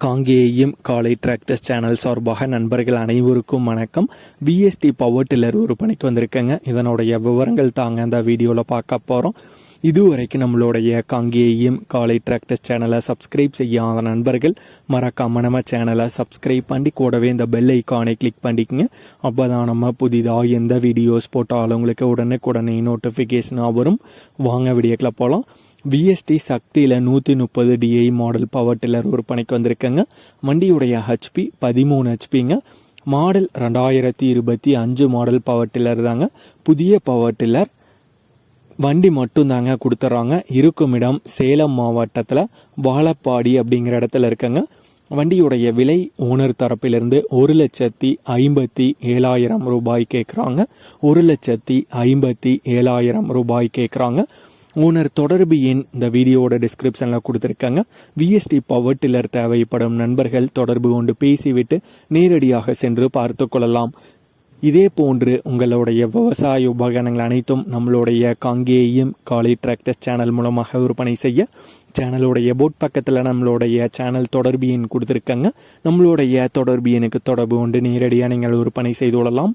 காங்கேயம் காலை tractors channel சார்பாக நண்பர்கள் அனைவருக்கும் வணக்கம். பிஎஸ்டி பவர் டில்லர் ஒரு பணிக்கு வந்திருக்கேங்க. இதனுடைய விவரங்கள் தாங்க இந்த வீடியோவில் பார்க்க போகிறோம் இதுவரைக்கும் நம்மளுடைய காங்கேயம் காலை டிராக்டர்ஸ் சேனலை சப்ஸ்கிரைப் செய்யாத நண்பர்கள் மறக்காம நம்ம சேனலை சப்ஸ்கிரைப் பண்ணி கூடவே இந்த பெல் ஐக்கானை கிளிக் பண்ணிக்கங்க. அப்போ தான் நம்ம புதிதாக எந்த வீடியோஸ் போட்டாலும் உங்களுக்கு உடனே நோட்டிஃபிகேஷனாக வரும். வாங்க வீடியோக்கில் போகலாம் விஎஸ்டி சக்தியில் நூற்றி முப்பது டிஐ மாடல் பவர் டில்லர் விற்பனைக்கு வந்திருக்குங்க. வண்டியுடைய ஹெச்பி பதிமூணு ஹெச்பிங்க மாடல் ரெண்டாயிரத்தி இருபத்தி அஞ்சு மாடல் பவர் டில்லர் தாங்க. புதிய பவர் டில்லர் வண்டி மட்டும் தாங்க கொடுத்துட்றாங்க இருக்கும் இடம் சேலம் மாவட்டத்தில் வாழப்பாடி அப்படிங்கிற இடத்துல இருக்குங்க. வண்டியுடைய விலை ஓனர் தரப்பிலிருந்து ஒரு லட்சத்தி ஐம்பத்தி ஏழாயிரம் ரூபாய் கேட்குறாங்க ஒரு லட்சத்தி ஐம்பத்தி ஏழாயிரம் ரூபாய் கேட்குறாங்க ஓனர் தொடர்பு எண் இந்த வீடியோவோட டிஸ்கிரிப்ஷனில் கொடுத்துருக்காங்க. விஎஸ்டி பவர் டில்லர் தேவைப்படும் நண்பர்கள் தொடர்பு கொண்டு பேசிவிட்டு நேரடியாக சென்று பார்த்து கொள்ளலாம். இதே போன்று உங்களுடைய விவசாய உபகரணங்கள் அனைத்தும் நம்மளுடைய காங்கேயம் காலை டிராக்டர்ஸ் சேனல் மூலமாக விற்பனை செய்ய சேனலுடைய போட் பக்கத்தில் நம்மளுடைய சேனல் தொடர்பு எண் கொடுத்துருக்காங்க. நம்மளுடைய தொடர்பு எண்ணுக்கு தொடர்பு கொண்டு நேரடியாக நீங்கள் விற்பனை செய்து கொள்ளலாம்.